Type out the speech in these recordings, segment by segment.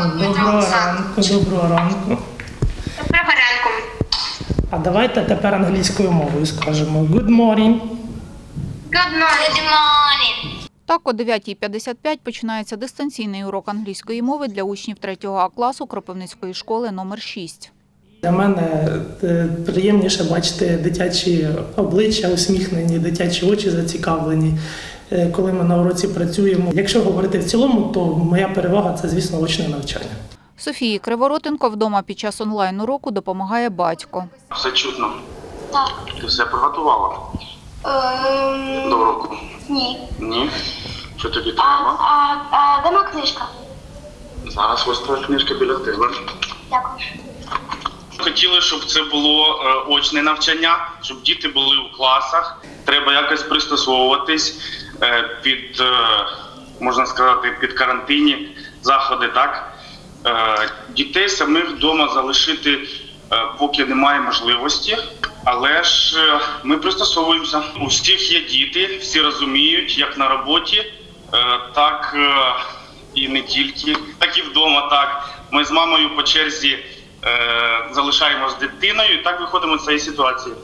Доброго ранку, доброго ранку. Доброго ранку. А давайте тепер англійською мовою скажемо Good morning. Good morning. Good morning. Так, о 9.55 починається дистанційний урок англійської мови для учнів 3 А класу Кропивницької школи номер 6. Для мене е, приємніше бачити дитячі обличчя, усміхнені, дитячі очі зацікавлені, коли ми на уроці працюємо. Якщо говорити в цілому, то моя перевага це, звісно, очне навчання. Софії Криворотенко вдома під час онлайн-уроку допомагає батько. Все чутно. Так. Ти все приготувала Ем, до уроку? ні. Ні. Що тобі А, треба? а, а де моя книжка? Зараз ось твоя книжка біля тебе. Дякую. Хотіли, щоб це було е, очне навчання, щоб діти були у класах. Треба якось пристосовуватись е, під, е, можна сказати, під карантинні заходи. Так е, дітей самих вдома залишити е, поки немає можливості. Але ж е, ми пристосовуємося. У всіх є діти, всі розуміють, як на роботі, е, так е, і не тільки, так і вдома. Так ми з мамою по черзі е, залишаємося з дитиною, і так виходимо з цієї ситуації.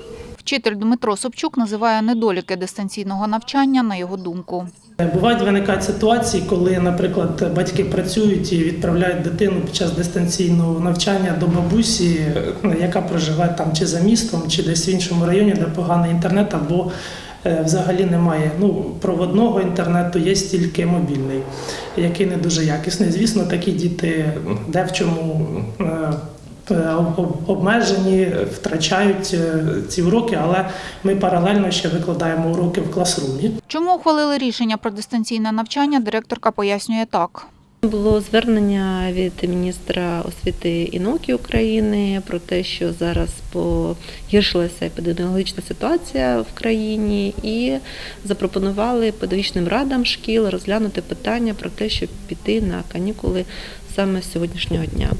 Вчитель Дмитро Собчук називає недоліки дистанційного навчання, на його думку. Е, Бувають виникають ситуації, коли, наприклад, батьки працюють і відправляють дитину під час дистанційного навчання до бабусі, е, яка проживає там чи за містом, чи десь в іншому районі, де поганий інтернет, або е, взагалі немає ну, проводного інтернету, є тільки мобільний, який не дуже якісний. Звісно, такі діти де в чому. Е, е, об- обмежені, втрачають е, ці уроки, але ми паралельно ще викладаємо уроки в класрумі. Чому ухвалили рішення про дистанційне навчання, директорка пояснює так. Було звернення від міністра освіти і науки України про те, що зараз погіршилася епідеміологічна ситуація в країні, і запропонували педагогічним радам шкіл розглянути питання про те, щоб піти на канікули саме з сьогоднішнього дня.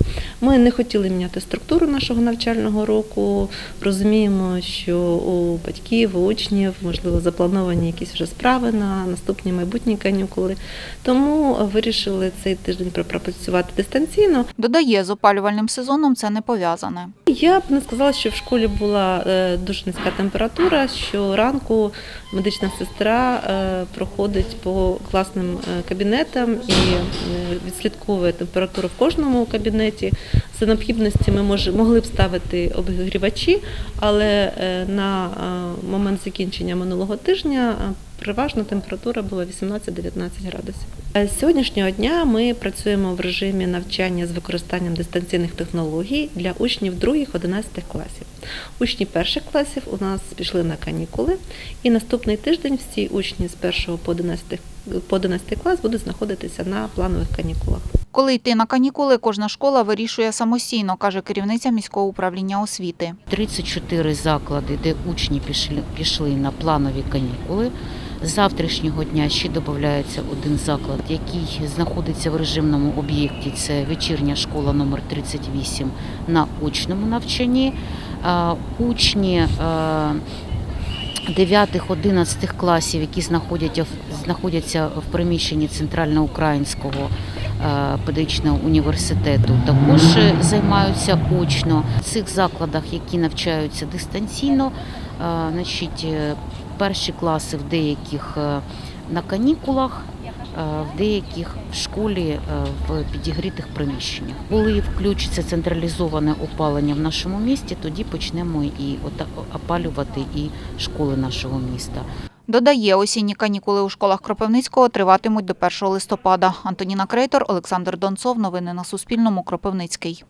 Ми не хотіли міняти структуру нашого навчального року. Розуміємо, що у батьків, у учнів можливо заплановані якісь вже справи на наступні майбутні канікули. Тому вирішили цей тиждень пропрацювати дистанційно. Додає, з опалювальним сезоном це не пов'язане. Я б не сказала, що в школі була е, дуже низька температура. Що ранку медична сестра е, проходить по класним е, кабінетам і відслідковує температуру в кожному кабінеті. За необхідності ми може, могли б ставити обігрівачі, але е, на е, момент закінчення минулого тижня е, переважна температура була 18-19 градусів. З сьогоднішнього дня ми працюємо в режимі навчання з використанням дистанційних технологій для учнів 2-11 класів. Учні перших класів у нас пішли на канікули, і наступний тиждень всі учні з 1 по 11, по 11 клас будуть знаходитися на планових канікулах. Коли йти на канікули, кожна школа вирішує самостійно, каже керівниця міського управління освіти. 34 заклади, де учні пішли, пішли на планові канікули. З завтрашнього дня ще додається один заклад, який знаходиться в режимному об'єкті. Це вечірня школа номер 38 на очному навчанні. Учні е, 9-11 класів, які знаходяться в- приміщенні Центральноукраїнського педагогічного університету, також е, займаються очно. В цих закладах, які навчаються дистанційно, е, значить, е, перші класи в деяких е, на канікулах. е, В деяких в школі е, в підігрітих приміщеннях. Коли включиться централізоване опалення в нашому місті, тоді почнемо і опалювати і школи нашого міста. Додає, осінні канікули у школах Кропивницького триватимуть до 1 листопада. Антоніна Крейтор, Олександр Донцов. Новини на Суспільному. Кропивницький.